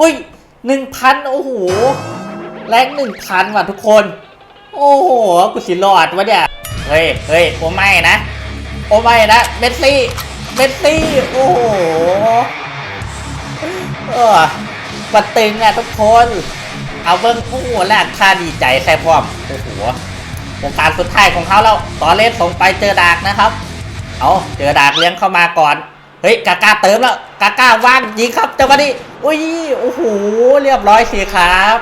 อุ้ยหนึ่งพันโอ้โห แรงหนึ่งพันว่ะทุกคน โอ้โห กูสิรอดวะเนี่ย เฮ้ยเฮ้ยโอไม่นะ โอไม่นะเมสซี่ เมสซี่ โอ้โห เออปัดตึงอะทุกคน เอาเบิ้งโอ้โหแรกค่าดีใจแค่พร้อม โอ้โหโอกาสสุดท้ายของเขาแล้ว ต่อเลสส่งไปเจอดากนะครับ เอาเจอดากเลี้ยงเข้ามาก่อน เฮ้ยกาก้าเติมแล้วกาก้าว่างยิงครับจังหวะนี้อุ้ยโอ้โหเรียบร้อยสิครับ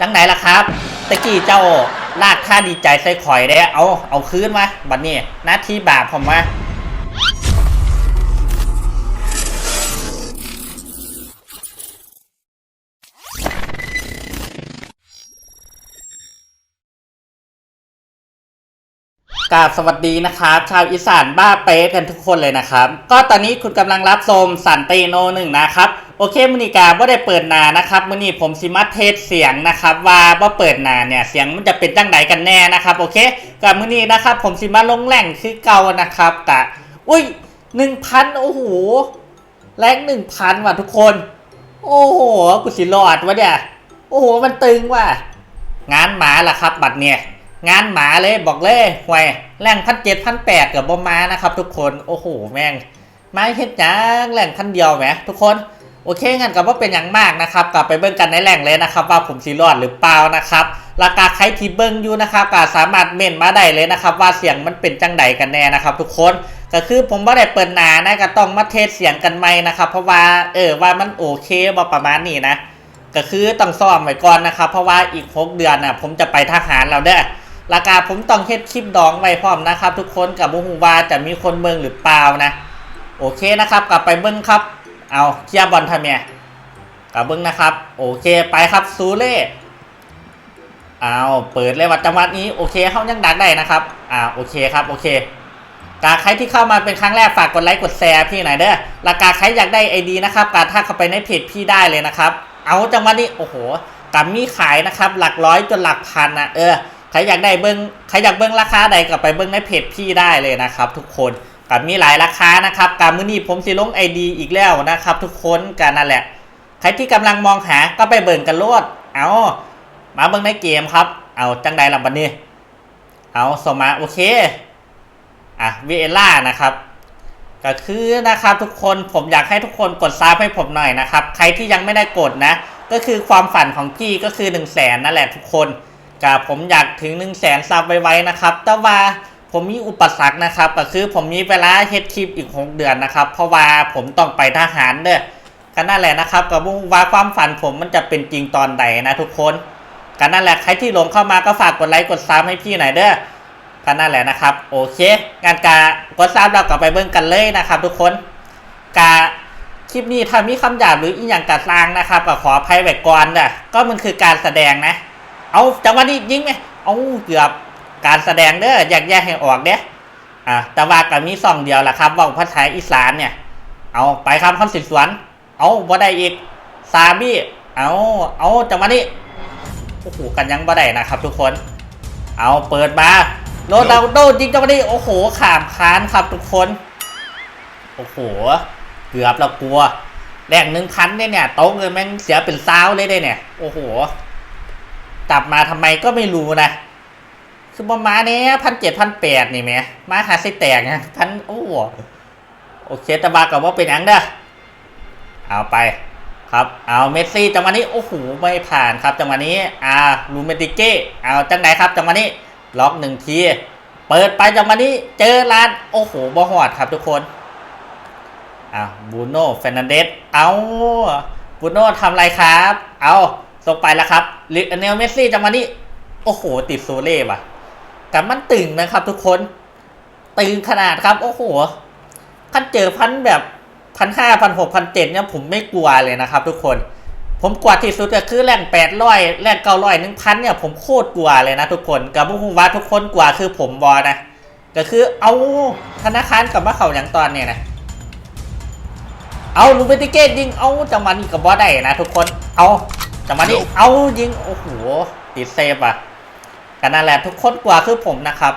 จังไหนล่ะครับตะกี้เจ้าลากค่าดีใจใส่ข่อยได้เอาเอาคืนมาบัดนี้นาทีบาปผมมา กราบสวัสดีนะครับ ชาวอีสานบ้าเป๊ะกันทุกคนเลยนะครับ ก็ตอนนี้คุณกำลังรับชมสันติโนหนึ่งนะครับ โอเคมือนีกาว่าได้เปิดนานะครับมือนี้ผมสิมาเทสเสียงนะครับ ว่าว่าเปิดนาเนี่ยเสียงมันจะเป็นจังไดกันแน่นะครับโอเคกับมือนี้นะครับผมสิมาลงแหล่งคือเก่านะครับกะอุ้ยหนึ่งพันโอ้โหแรงหนึ่งพันว่ะทุกคน โอ้โหกูสิรอดวะเนี่ยโอ้โหมันตึงว่ะงานหมาล่ะครับ บัตรเนี่ย งานหมาเลยบอกเลยหวยแรงพันเจ็ดพันแปดกับบอมานะครับ ทุกคนโอ้โหแม่งไม้เฮ็ดหยังแรงพันเดียวไหมทุกคนโอเคงั้นกับว่าเป็นอย่างมากนะครับกลับไปเบิ้งกันในแหล่งเลยนะครับ ว่าผมสีรอดหรือเปล่านะครับราคาใครที่เบิ้งอยู่นะครับก็สามารถเม่นมาได้เลยนะครับ ว่าเสียงมันเป็นจังไดกันแน่นะครับ ทุกคนก็คือผมว่าได้เปิดหนานะก็ต้องมาเทสเสียงกันไหมนะครับ เพราะว่าเออว่ามันโอเคบ่ประมาณนี้นะ ก็คือต้องซ่อมไว้ก่อนนะครับ เพราะว่าอีก6เดือนน่ะผมจะไปทหารแล้วเด้อ ราคาผมต้องเฮ็ดคลิปดองไว้พร้อมนะครับ ทุกคนกับมูฮูวาจะมีคนเมืองหรือเปล่านะ โอเคนะครับ กลับไปเบิ้งครับ เอาเคลียร์บอลทำไมกลับเบิ้งนะครับ โอเคไปครับซูเล่เอาเปิดเลยว่าจังหวะนี้โอเคเข้ายังดักได้นะครับอ่าโอเคครับโอเคกาใครที่เข้ามาเป็นครั้งแรกฝากกดไลค์กดแชร์พี่หน่อยเด้อราคาใครอยากได้ไอดีนะครับการทักเข้าไปในเพจพี่ได้เลยนะครับ เอาจังหวะนี้โอ้โหกับมีขายนะครับ หลักร้อยจนหลักพันนะเออ ครอยากได้เบิ้งใครอยากเบิ้งราคาใดก็ไปเบิ้งในเพจพี่ได้เลยนะครับ ทุกคนกับมีหลายราคานะครับการมือนี้ผมสิลงไอดีอีกแล้วนะครับ ทุกคนกันนั่นแหละ ใครที่กำลังมองหาก็ไปเบิ่งกันโลดเอามาเบิ่งในเกมครับ เอาจังใดล่ะบัดนี้ เอาสมาโอเคอะวีเอล่านะครับก็คือนะครับทุกคนผมอยากให้ทุกคนกดซับให้ผมหน่อยนะครับ ใครที่ยังไม่ได้กดนะ ก็คือความฝันของพี่ก็คือ1นึ่งแสนนั่นแหละทุกคน กับผมอยากถึง1นึ่งแสนซับไวๆนะครับ แต่ว่าผมมีอุปสรรคนะครับ ก็คือผมมีเวลาเฮ็ดคลิปอีก 6 เดือนนะครับ เพราะว่าผมต้องไปทหารเด้อก็นั่นแหละนะครับกับว่าความฝันผมมันจะเป็นจริงตอนใดนนะทุกคนก็นั่นแหละใครที่หลงเข้ามาก็ฝากกดไลค์กดซับให้พี่หน่อยเด้อก็นั่นแหละนะครับ โอเคงานกากดซับเรากลับไปเบิ่งกันเลยนะครับ ทุกคนกาคลิปนี้ถ้ามีคำหยาบหรืออีกอย่างกระซางนะครับก็ขออภัยไว้ก่อนเด้อก็มันคือการแสดงนะ เอาจังหวะนี้ยิงไหมเอาเกือบการแสดงเด้อแยกแยกให้ออกเด้ออะแต่ว่าก็มีสองเดียวแหละครับว่าภาษาอีสานเนี่ย เอาไปครับคำสินสวน เอาบ่ได้อีกซาบี้เอาเอาจังหวะนี้โอ้โหกันยังบ่ได้นะครับ ทุกคน เอาเปิดมาโรนัลโดยิงจังหวะนี้โอ้โหขามค้านครับทุกคน โอ้โหเกือบเรากลัวแรงหนึ่งพันเนี่ยเนี่ยโต๊ะเงินแม่งเสียเป็นซาวเลยได้เนี่ย โอ้โห จับมาทำไมก็ไม่รู้นะ คือประมาณนี้พันเจ็ดพันแปดนี่แหม่มาหาสิแตกนะพันโอ้โหโอเคต่บากับว่าเป็นอังเด้อเอาไปครับเอาเมสซี่จังหวะนี้โอ้โหไม่ผ่านครับจังหวะนี้อ่าลูเมติเก้เอาจังไหนครับจังหวะนี้ล็อกหนึ่งทีเปิดไปจังหวะนี้เจอลานโอ้โหบอหอดครับทุกคนอ่าบูโน่เฟรนันเดสเอาบูโน่ทำไรครับ เอา ส่งไปแล้วครับลิเนลเมสซี่จังหวะนี้โอ้โห ติดโซเล่ว่ะแต่มันตึงนะครับ ทุกคน ตึงขนาดครับโอ้โหคันเจอพันแบบพันห้าพันหกพันเจ็ดเนี่ยผมไม่กลัวเลยนะครับ ทุกคน ผมกลัวที่สุดก็คือแรงแปดร้อยแรงเก้าร้อยหนึ่งพันเนี่ยผมโคตรกลัวเลยนะทุกคนกับผู้ว่าทุกคนกลัวคือผมบอนะก็คือเอาธนาคารกับมาเขาอย่างตอนเนี่ยนะเอาลูเบติเกตยิงเอาจังหวะนี้กับบอได้นะทุกคนเอา จังหวะนี้เอายิงโอ้โหติดเซฟอะกันนั่นแหละทุกคนกลัวคือผมนะครับ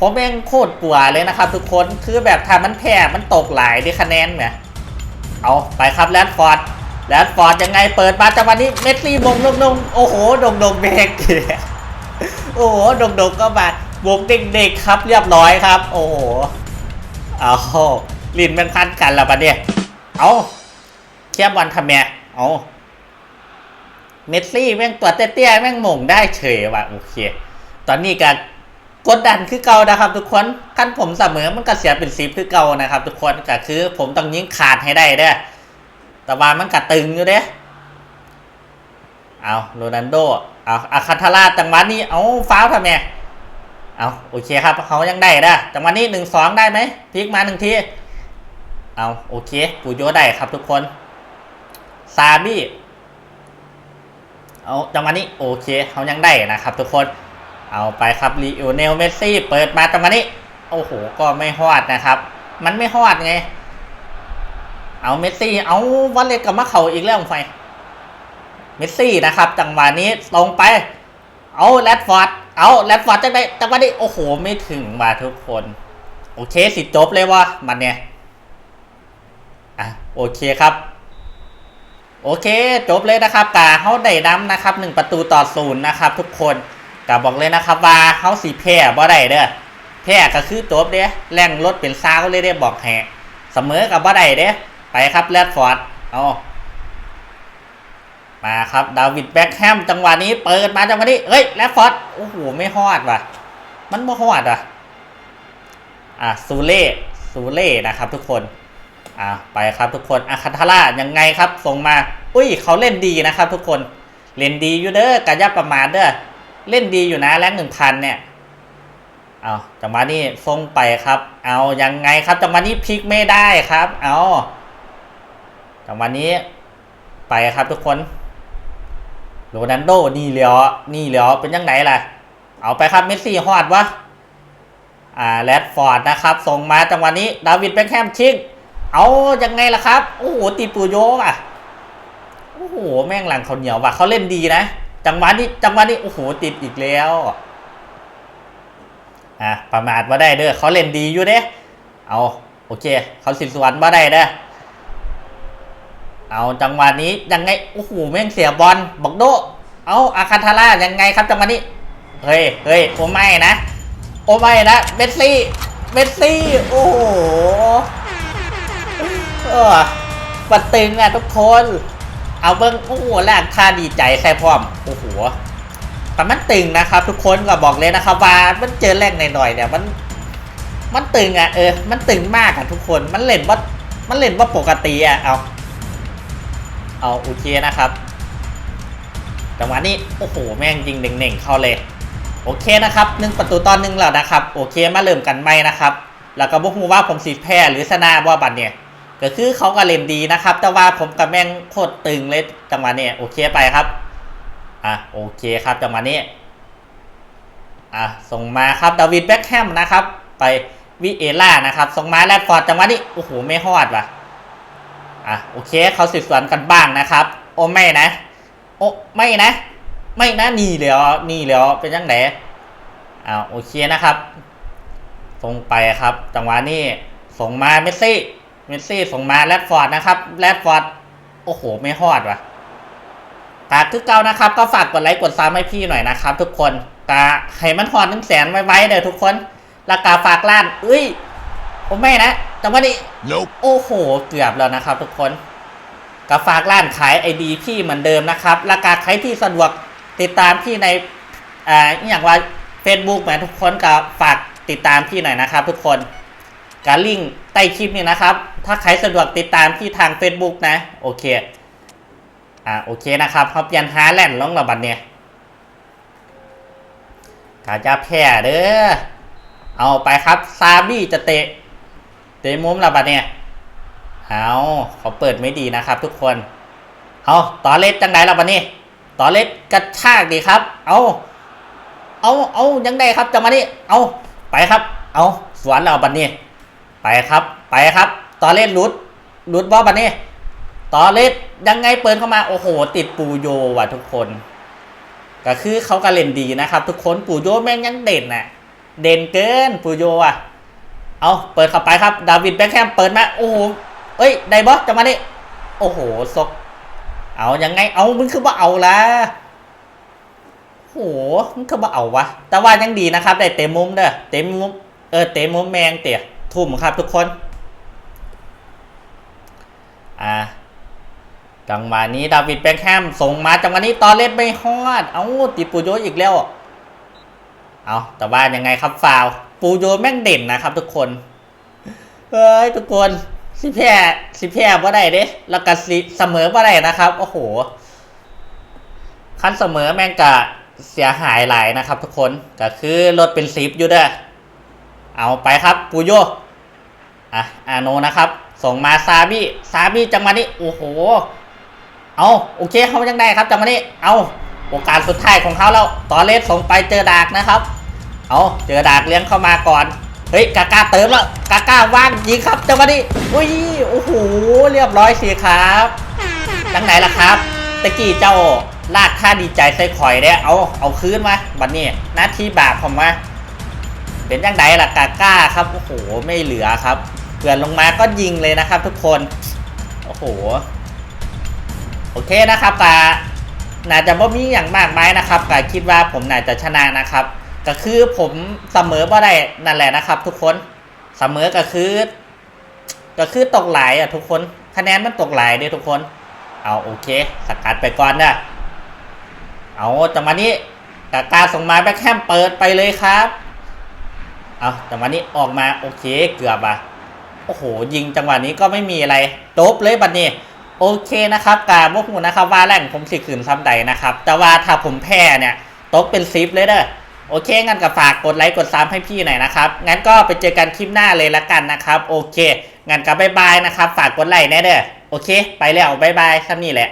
ผมเองโคตรกลัวเลยนะครับ ทุกคนคือแบบถ้ามันแพ้มันตกหลายได้คะแนนเนี่ยเอาไปครับแรดฟอร์ดแรดฟอร์ดยังไงเปิดมาจังหวะนี้เมสซี่มงลงลงโอ้โหดงดงเบรกโอ้โหดงดงก็มาบวกเด็กๆครับเรียบร้อยครับ โอ้โหเอาลินมันพันกันแล้วปะเนี่ยเอาเทียบบอลทำไมเอา เมสซี่แม่งตัวเตี้ยๆแม่งหม่งได้เฉยว่ะโอเค ตอนนี้ก็กดดันคือเก่านะครับ ทุกคนขั้นผมเสมอมันก็เสียเป็นซีฟคือเก่านะครับ ทุกคนก็คือผมต้องยิงขาดให้ได้เด้อแต่ว่ามันก็ตึงอยู่เด้เอาโรนัลโดเอาอาคาทาราจังหวะนี้เอาฟ้าวทำไมเอาโอเคครับเขายังได้เด้จังหวะนี้หนึ่งสองได้ไหมพลิกมาหนึ่งทีเอาโอเคปูโยได้ครับทุกคนซาบี้ เอาจังหวะนี้โอเคเขายังได้นะครับ ทุกคนเอาไปครับลีโอเนลเมสซี่เปิดมาจังหวะนี้ โอ้โหก็ไม่ฮอดนะครับ มันไม่ฮอดไง เอาเมสซี่เอาวันเล็กกับมะเขาอีกแล้วไฟเมสซี่นะครับจังหวะนี้ตรงไป เอาแรดฟอร์ดเอาแรดฟอร์ดจังไดจังหวะนี้โอ้โหไม่ถึงมาทุกคน โอเคสิจบเลยวะมันเนี่ยอะโอเคครับ โอเค จบเลยนะครับกาเขาได้นำนะครับหนึ่งประตูต่อศูนย์นะครับ ทุกคนกาบอกเลยนะครับว่าเขาสีแพ้บ่ได้เด้อแพ้ก็คือจบเด้แรงรถเป็นซาวเลยได้บอกแหกเสมอกับบ่ได้เด้ไปครับแรดฟอร์ดเอามาครับดาวิดแบ็คแฮมจังหวะนี้เปิดมาจังหวะนี้เฮ้ยแรดฟอร์ดโอ้โหไม่ฮอดว่ะ มันไม่ฮอดอะอะซูเล่ซูเล่นะครับ ทุกคน อ่าไปครับทุกคนอาคาทาร่ายังไงครับส่งมา อุ้ยเขาเล่นดีนะครับ ทุกคนเล่นดีอยู่เด้อกายับประมาทเด้อเล่นดีอยู่นะแรงหนึ่งพันเนี่ยเอาจังหวะนี้ส่งไปครับ เอายังไงครับจังหวะนี้พลิกไม่ได้ครับ เอาจังหวะนี้ไปครับทุกคนโรนันโดนี่เหลียวนี่เหลียวเป็นยังไงล่ะ เอาไปครับเมสซี่ฮอดวะอ่าแรดฟอร์ดนะครับส่งมาจังหวะนี้ดาวิดแบ็คแฮมชิง เอายังไงล่ะครับ โอ้โหตีปูโยอะ โอ้โห แม่งหลังเขาเหนียวว่ะเขาเล่นดีนะ จังหวะนี้จังหวะนี้โอ้โหติดอีกแล้วอะประมาทว่าได้เด้อเขาเล่นดีอยู่เด้เอาโอเค เขาสินสวนว่าได้เด้อเอาจังหวะนี้ยังไงโอ้โหแม่งเสียบอลบอกโด เอาอาคาทาร่ายังไงครับจังหวะนี้เฮ้ยเฮ้ยโอ้ไม่นะ โอ้ไม่นะเบสซี่เบสซี่โอ้โห เออปัดตึงอะทุกคน เอาเบิ้งโอ้โหแรกท่าดีใจใส่พร้อมโอ้โหแต่มันตึงนะครับ ทุกคนก็บอกเลยนะครับ ว่ามันเจอแรกหน่อยๆเนี่ยมัน มันตึงอะเออ มันตึงมากอะทุกคนมันเล่นว่ามันเล่นว่าปกติอะเอาเอาโอเคนะครับจังหวะนี้โอ้โหแม่งยิงเน่งๆเข้าเลย โอเคนะครับหนึ่งประตูตอนหนึ่งแล้วนะครับ โอเคมาเริ่มกันไหมนะครับ แล้วก็บอกฮูว่าผมสีแพ้หรือชนะว่าบัตรเนี่ย ก็คือเขาก็เล่นดีนะครับ แต่ว่าผมกับแม่งโคตรตึงเลยจังหวะนี้โอเคไปครับอะโอเคครับจังหวะนี้อะส่งมาครับดาวิดแบ็คแฮมนะครับ ไปวิเอล่านะครับส่งมาแรดฟอร์ดจังหวะนี้โอ้โหไม่ฮอดว่ะอะโอเคเขาสืบสวนกันบ้างนะครับ โอ้ไม่นะ โอ้ไม่นะ ไม่นะนี่เหลียวนี่เหลียวเป็นยังไงอ่าโอเคนะครับส่งไปครับ จังหวะนี้ส่งมาเมสซี่ เมสซี่ส่งมาแรดฟอร์ดนะครับแรดฟอร์ดโอ้โห ไม่ฮอดว่ะตาคือเก่านะครับ ก็ฝากกดไลค์กดซับให้พี่หน่อยนะครับ ทุกคนตาให้มันฮอดทั้งแสนไว้ๆเด้อทุกคนราคาฝากล้านเอ้ยโอ้ไม่นะจังหวะนี้ Nope. โอ้โห เกือบแล้วนะครับ ทุกคนก็ฝากร้านขายไอดีพี่เหมือนเดิมนะครับราคาใครที่สะดวกติดตามพี่ในอ่าอหย่างว่า Facebook เหมือนทุกคนก็ฝากติดตามพี่หน่อยนะครับ ทุกคน การลิงก์ใต้คลิปนี้นะครับ ถ้าใครสะดวกติดตามพี่ทาง Facebook นะ โอเค อ่าโอเคนะครับเขาเปลี่ยนฮาแลนด์ลงระบัดเนี่ยกาจะแพ้เด้อ เอาไปครับซาบี้จะเตะ เตะมุมระบัดเนี่ย เอาเขาเปิดไม่ดีนะครับทุกคน เอาต่อเล็ดจังไดระบัดนี้ต่อเล็ดกระชากดีครับ เอาเอาเอายังไงครับจังหวะนี้เอาไปครับ เอาสวนเราบัดนี้ ไปครับ ไปครับต่อเล็ดหลุดหลุดบอลบันี้ต่อเล็ดยังไงเปิดเข้ามาโอ้โห ติดปูโยว่ะทุกคน ก็คือเขาก็เล่นดีนะครับ ทุกคนปูโยแม่งยังเด่นน่ะ เด่นเกินปูโยอะ เอาเปิดเข้าไปครับ ดาวิดแบ็คแฮมเปิดมาโอ้โหเอ้ยไดบอสจังหวะนี้โอ้โหซกเอายังไงเอามึงคือว่าเอาละโหมึงคือว่าเอาวะแต่ว่ายังดีนะครับได้เต็มมุมเด้อเต็มมุมเออเต็มมุมแมงเตี่ย ทุ่มครับทุกคน อ่าจังหวะนี้ดาวิดแบงแฮมส่งมาจังหวะนี้ตอนเล่นไม่ฮอด เอาติดปูโยอีกแล้ว เอาแต่ว่ายังไงครับฟาวปูโยแม่งเด่นนะครับ ทุกคนเฮ้ยทุกคนสิแพ้สิแพ้ว่าได้เด้แล้วก็สิเสมอว่าได้นะครับ โอ้โห คันเสมอแม่งกะเสียหายหลายนะครับ ทุกคนก็คือรถเป็นซิปอยู่เด้อ เอาไปครับปูโยอะอาโนนะครับ ส่งมาซาบี้ซาบี้จังหวะนี้โอ้โห เอาโอเคเขายังได้ครับจังหวะนี้ เอาโอกาสสุดท้ายของเขาแล้วตอนเลสส่งไปเจอดากนะครับ เอาเจอดากเลี้ยงเข้ามาก่อนเฮ้ยกาก้าเติมแล้วกาก้าว่างยิงครับจังหวะนี้อุ้ยโอ้โหเรียบร้อยสิครับจังไหนล่ะครับตะกี้เจ้าลากท่าดีใจใส่ข่อยได้เอาเอาคืนมาบัดนี้นาทีบาปผมว่า เป็นจังไดล่ะกาก้าครับโอ้โหไม่เหลือครับเพื่อนลงมาก็ยิงเลยนะครับทุกคนโอ้โหโอเคนะครับกาน่าจะบ่มีอย่างมากมายนะครับกาคิดว่าผมน่าจะชนะนะครับ ก็คือผมเสมอบ่ได้นั่นแหละนะครับ ทุกคนเสมอก็คือก็คือตกหลายอะทุกคนคะแนนมันตกหลายเด้ทุกคน เอาโอเคสกัดไปก่อนนะเอาจังหวะนี้กากาส่งมาแบ็คแฮมเปิดไปเลยครับ เอาจังหวะนี้ออกมาโอเคเกือบอะโอ้โห ยิงจังหวะนี้ก็ไม่มีอะไรจบเลยบัดนี้โอเคนะครับกาบวกหูนะครับว่าแรงผมสิขืนซ้ำใดนะครับ แต่ว่าถ้าผมแพ้เนี่ยตกเป็นซิปเลยเด้อโอเค งั้นก็ฝากกดไลค์กดซับให้พี่หน่อยนะครับ งั้นก็ไปเจอกันคลิปหน้าเลยละกันนะครับ โอเค งั้นก็บายบายนะครับ ฝากกดไลค์แน่เด้อโอเค ไปแล้วบายบายซ้ำนี่แหละ